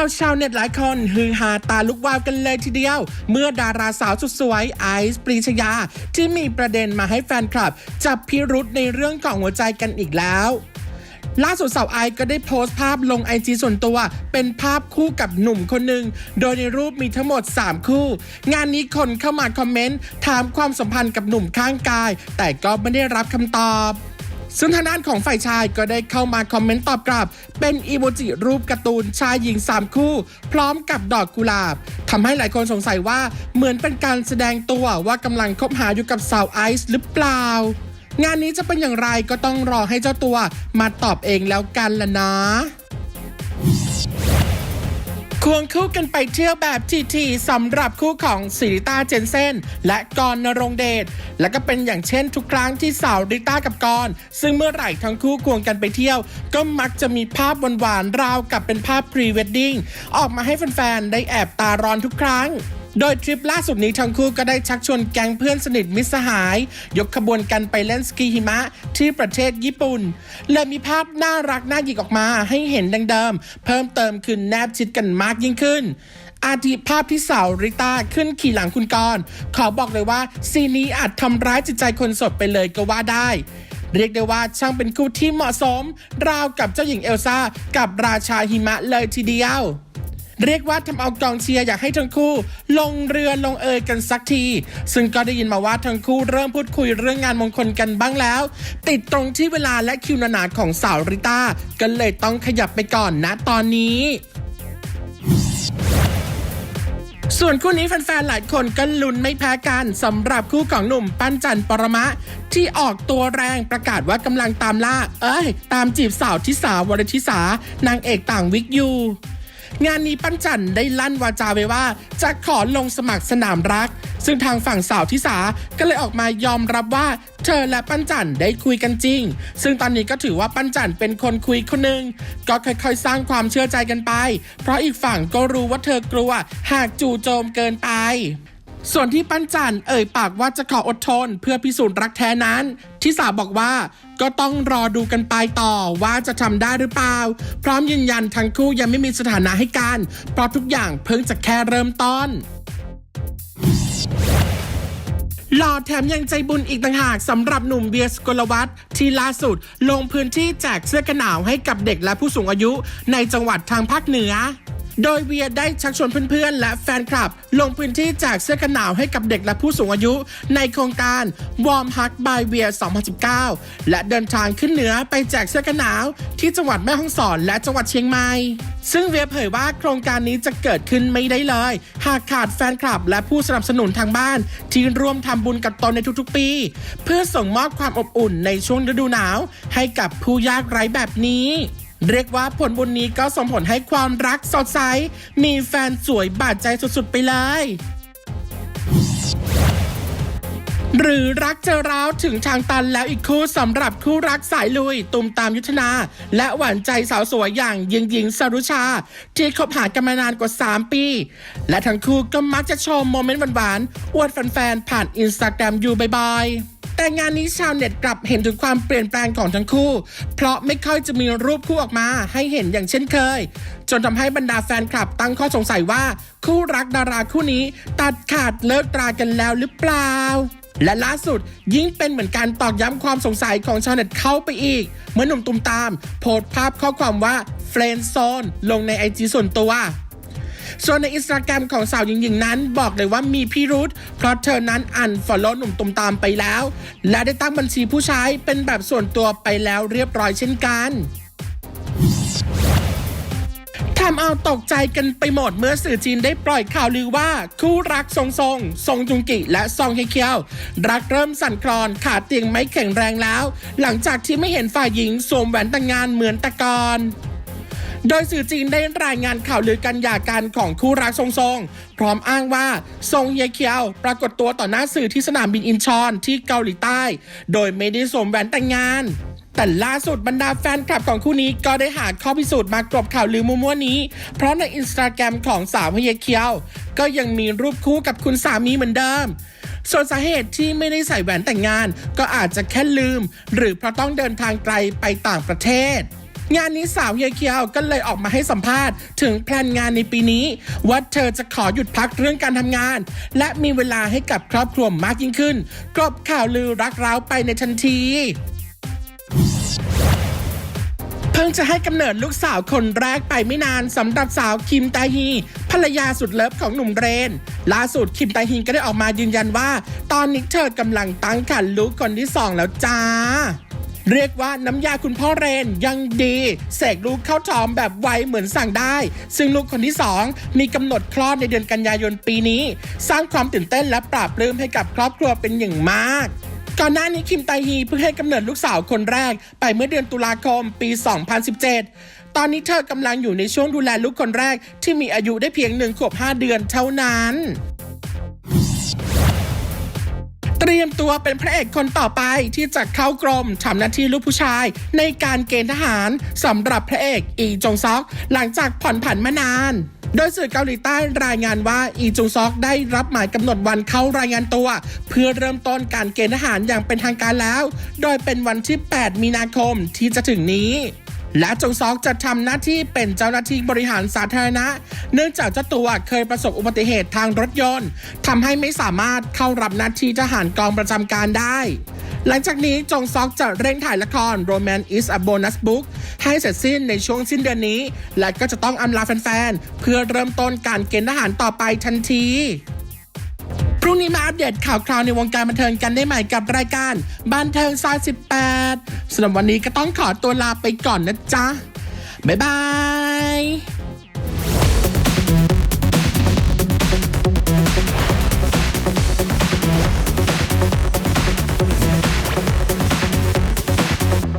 เอาชาวเน็ตหลายคนฮือฮาตาลุกวาวกันเลยทีเดียว เมื่อดาราสาวสุดสวยไอซ์ปรีชยา ที่มีประเด็นมาให้แฟนคลับ จับพิรุษในเรื่องของหัวใจกันอีกแล้วล่าสุดสาวไอซ์ก็ได้โพสต์ภาพลงไอจีส่วนตัว เป็นภาพคู่กับหนุ่มคนหนึ่ง โดยในรูปมีทั้งหมด 3 คู่ งานนี้คนเข้ามาคอมเมนต์ ถามความสัมพันธ์กับหนุ่มข้างกาย แต่ก็ไม่ได้รับคำตอบ ซึ่งทางด้านของฝ่ายชายก็ได้เข้ามาคอมเมนต์ตอบกลับ เป็นอีโมจิรูปการ์ตูนชายหญิง 3 คู่ พร้อมกับดอกกุหลาบทำให้หลายคนสงสัยว่าเหมือนเป็นการแสดงตัวว่ากำลังคบหาอยู่กับสาวไอซ์หรือเปล่า งานนี้จะเป็นอย่างไรก็ต้องรอให้เจ้าตัวมาตอบเองแล้วกันละนะ ควงคู่กันไปเที่ยวแบบทีทีสำหรับคู่ของสิริต้าเจนเซนและกรณ์นรงเดชและก็เป็นอย่างเช่นทุกครั้งที่สาวริต้ากับกรซึ่งเมื่อไหร่ทั้งคู่ควงกันไปเที่ยว ก็มักจะมีภาพหวานๆราวกับเป็นภาพพรีเวดดิ้งออกมาให้แฟนๆได้แอบตาร้อนทุกครั้ง โดยทริปล่าสุดนี้ทั้งคู่ก็ได้ชักชวนแก๊งเพื่อนสนิทมิตรสหาย ยกขบวนกันไปเล่นสกีหิมะที่ประเทศญี่ปุ่นและมีภาพน่ารักน่าหยิกออกมาให้เห็นดังเดิม เพิ่มเติมคือแนบชิดกันมากยิ่งขึ้นอาทิภาพที่สาวริต้าขึ้นขี่หลังคุณกรขอบอกเลยว่าซีนนี้อาจทำร้ายจิตใจคนสดไปเลยก็ว่าได้ เรียกได้ว่าช่างเป็นคู่ที่เหมาะสม ราวกับเจ้าหญิงเอลซ่ากับราชาหิมะเลยทีเดียว เรียกว่าทำเอากองเชียร์อยากให้ทั้งคู่ ลงเรือลงเอยกันสักที ซึ่งก็ได้ยินมาว่าทั้งคู่เริ่มพูดคุยเรื่องงานมงคลกันบ้างแล้ว ติดตรงที่เวลาและคิวนานาของสาวริต้าก็เลยต้องขยับไปก่อนนะตอนนี้ส่วนคู่นี้แฟนๆ หลายคนก็ลุ้นไม่แพ้กันสำหรับคู่ของหนุ่มปั้นจันปรมะ ที่ออกตัวแรงประกาศว่ากำลังตามล่า เอ้ย ตามจีบสาวทิสาวรทิสานางเอกต่างวิกยู งานนี้ปั้นจันได้ลั่นวาจาไว้ว่า จะขอลงสมัครสนามรัก ซึ่งทางฝั่งสาวทิสาก็เลยออกมายอมรับว่าเธอและปั้นจันได้คุยกันจริง ซึ่งตอนนี้ก็ถือว่าปั้นจันเป็นคนคุยคนหนึ่งก็ค่อยๆ สร้างความเชื่อใจกันไป เพราะอีกฝั่งก็รู้ว่าเธอกลัว หากจู่โจมเกินไป ส่วนที่ปั้นจันเอ่ยปากว่าจะขออดทน เพื่อพิสูจน์รักแท้นั้นทิสาบอกว่าก็ต้องรอดูกันไปต่อว่าจะทำได้หรือเปล่า พร้อมยืนยันทั้งคู่ยังไม่มีสถานะให้กัน เพราะทุกอย่างเพิ่งจะแค่เริ่มต้นหล่อแถมยังใจบุญอีกต่างหากสำหรับหนุ่มเบียสกลวัตที่ล่าสุด ลงพื้นที่แจกเสื้อกันหนาวให้กับเด็กและผู้สูงอายุในจังหวัดทางภาคเหนือ โดยเวียได้ชักชวนเพื่อนๆ และแฟนคลับ ลงพื้นที่แจกเสื้อกันหนาวให้กับเด็กและผู้สูงอายุ ในโครงการ Warm Hug by เวีย 2019 และเดินทางขึ้นเหนือไปแจกเสื้อกันหนาว ที่จังหวัดแม่ฮ่องสอนและจังหวัดเชียงใหม่ ซึ่งเวียเผยว่าโครงการนี้จะเกิดขึ้นไม่ได้เลย หากขาดแฟนคลับ และผู้สนับสนุนทางบ้าน ที่ร่วมทำบุญกับตนในทุกๆ ปี เพื่อส่งมอบความอบอุ่นในช่วงฤดูหนาว ให้กับผู้ยากไร้แบบนี้ เรียกว่าผลบุญนี้ก็ส่งผลให้ความรักสดใส มีแฟนสวยบาดใจสุดๆไปเลย หรือรักเจอร้าวถึงทางตันแล้วอีกคู่สำหรับคู่รักสายลุยตุมตามยุทธนา และหวานใจสาวสวยอย่างยิงหญิงสรุชา ที่คบหากันมานานกว่า 3 ปี และทั้งคู่ก็มักจะโชว์โมเมนต์หวานๆอวดแฟนๆผ่านอินสตาแกรมอยู่บ่อยๆ แต่งานนี้ชาวเน็ตกลับเห็นถึงความเปลี่ยนแปลงของทั้งคู่ เพราะไม่ค่อยจะมีรูปคู่ออกมาให้เห็นอย่างเช่นเคย จนทำให้บรรดาแฟนคลับตั้งข้อสงสัยว่าคู่รักดาราคู่นี้ ตัดขาดเลิกรากันแล้วหรือเปล่าและล่าสุดยิ่งเป็นเหมือนการตอกย้ำความสงสัยของชาวเน็ตเข้าไปอีก เมื่อหนุ่มตุมตาม โพสต์ภาพข้อความว่าเฟรนด์โซนลงในไอจีส่วนตัว ส่วนในอินสตาแกรมของสาวหญิงๆนั้นบอกเลยว่ามีพิรุษเพราะเธอนั้นอันฟอลโล่หนุ่มตุมตามไปแล้ว และได้ตั้งบัญชีผู้ใช้เป็นแบบส่วนตัวไปแล้วเรียบร้อยเช่นกันทำเอาตกใจกันไปหมดเมื่อสื่อจีนได้ปล่อยข่าวลือว่า คู่รักทรงทรงทรงจุงกิ และซองเฮเคียว รักเริ่มสั่นคลอนขาดเตียงไม่แข็งแรงแล้ว หลังจากที่ไม่เห็นฝ่ายหญิงสวมแหวนแต่งงานเหมือนแต่ก่อน โดยสื่อจีนได้รายงานข่าวลือกันหย่ากันของคู่รักทรงทรงๆพร้อมอ้างว่าทรงเยเคียว ปรากฏตัวต่อหน้าสื่อที่สนามบินอินชอนที่เกาหลีใต้ โดยไม่ได้สวมแหวนแต่งงานแต่ล่าสุดบรรดาแฟนคลับของคู่นี้ก็ได้หาข้อพิสูจน์มากรบข่าวลือมั่วๆนี้ เพราะในอินสตาแกรมของสาวเยเคียว ก็ยังมีรูปคู่กับคุณสามีเหมือนเดิม ส่วนสาเหตุที่ไม่ได้ใส่แหวนแต่งงาน ก็อาจจะแค่ลืม หรือเพราะต้องเดินทางไกลไปต่างประเทศ งานนี้สาวเฮียเคียวก็เลยออกมาให้สัมภาษณ์ ถึงแพลนงานในปีนี้ ว่าเธอจะขอหยุดพักเรื่องการทำงาน และมีเวลาให้กับครอบครัวมากยิ่งขึ้นกลบข่าวลือรักร้าวไปในทันทีเพิ่งจะให้กำเนิดลูกสาวคนแรกไปไม่นานสำหรับสาวคิมตาฮีภรรยาสุดเลิฟของหนุ่มเรน ล่าสุดคิมตาฮีก็ได้ออกมายืนยันว่า ตอนนี้เธอกำลังตั้งครรภ์ลูกคนที่สองแล้วจ้า เรียกว่าน้ำยาคุณพ่อเรนยังดีเสกลูกเข้าท้องแบบไวเหมือนสั่งได้ ซึ่งลูกคนที่สองมีกำหนดคลอดในเดือนกันยายนปีนี้ สร้างความตื่นเต้นและปราบปลื้มให้กับครอบครัวเป็นอย่างมากก่อนหน้านี้คิมไตฮีเพิ่งให้กำเนิดลูกสาวคนแรก ไปเมื่อเดือนตุลาคมปี 2017 ตอนนี้เธอกำลังอยู่ในช่วงดูแลลูกคนแรก ที่มีอายุได้เพียงหนึ่งขวบ5เดือนเท่านั้น เตรียมตัวเป็นพระเอกคนต่อไปที่จะเข้ากรมทำหน้าที่ลูกผู้ชาย ในการเกณฑ์ทหารสำหรับพระเอกอีจงซอก หลังจากผ่อนผันมานานโดยสื่อเกาหลีใต้รายงานว่าอีจงซอกได้รับหมายกำหนดวันเข้ารายงานตัว เพื่อเริ่มต้นการเกณฑ์ทหารอย่างเป็นทางการแล้ว โดยเป็นวันที่ 8 มีนาคมที่จะถึงนี้ และจงซอกจะทำหน้าที่เป็นเจ้าหน้าที่บริหารสาธารณะ เนื่องจากเจ้าตัวเคยประสบอุบัติเหตุทางรถยนต์ทำให้ไม่สามารถเข้ารับหน้าที่ทหารกองประจำการได้ หลังจากนี้จงซอกจะเร่งถ่ายละคร Romance is a Bonus Book ให้เสร็จสิ้นในช่วงสิ้นเดือนนี้ และก็จะต้องอำลาแฟนๆ เพื่อเริ่มต้นการเกณฑ์ทหารต่อไปทันที พรุ่งนี้มาอัปเดตข่าวคราวในวงการบันเทิงกันได้ใหม่กับรายการบันเทิงซอย18สำหรับวันนี้ก็ต้องขอตัวลาไปก่อนนะจ๊ะบ๊ายบาย